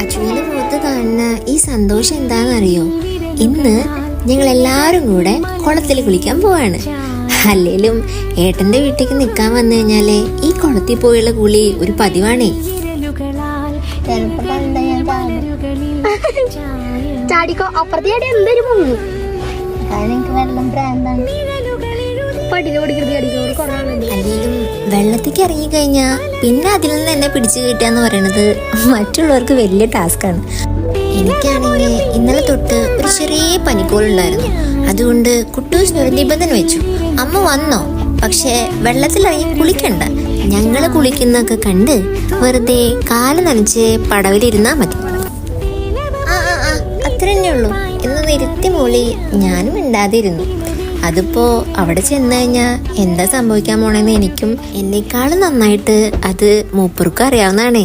അച്ചുവിന്റെ മുഖത്ത് കാണുന്ന ഈ സന്തോഷം എന്താണെന്നറിയോ? ഇന്ന് ഞങ്ങൾ എല്ലാവരും കൂടെ കുളത്തിൽ കുളിക്കാൻ പോവാണ്. അല്ലേലും ഏട്ടന്റെ വീട്ടിലേക്ക് നിൽക്കാൻ വന്നു കഴിഞ്ഞാലേ ഈ കുളത്തിൽ പോയുള്ള കുളി ഒരു പതിവാണേ. ചാടിക്കോ അപ്പുറത്തെ ചാടി എന്തൊരു മുങ്ങും. വെള്ളം ഭ്രാന്താണ്. പട്ടിനെ ഓടിക്കരുത് ചാടിക്കോ ഒരു കുറേ ആളുണ്ട് അല്ലെങ്കിലും വെള്ളത്തേക്ക് ഇറങ്ങിക്കഴിഞ്ഞാൽ പിന്നെ അതിൽ നിന്ന് എന്നെ പിടിച്ചു കിട്ടുക എന്ന് പറയുന്നത് മറ്റുള്ളവർക്ക് വലിയ ടാസ്ക്കാണ് എനിക്കാണെങ്കിൽ ഇന്നലെ തൊട്ട് ഒരു ചെറിയ പനിക്കോളുണ്ടായിരുന്നു. അതുകൊണ്ട് കുട്ടൂസ് നിബന്ധന വെച്ചു. അമ്മ വന്നോ? പക്ഷേ വെള്ളത്തിലിറങ്ങി കുളിക്കണ്ട. ഞങ്ങൾ കുളിക്കുന്നൊക്കെ കണ്ട് വെറുതെ കാൽ നനച്ച് പടവിലിരുന്നാൽ മതി. ആ ആ ആ അത്ര തന്നെ ഉള്ളൂ. എന്ന് നിരുത്തി മൂളി ഞാനും മിണ്ടാതിരുന്നു. അതിപ്പോ അവിടെ ചെന്ന് കഴിഞ്ഞാൽ എന്താ സംഭവിക്കാൻ പോണെന്ന് എനിക്കും എന്നെക്കാളും നന്നായിട്ട് അത് മൂപ്പർക്കും അറിയാവുന്നതാണേ.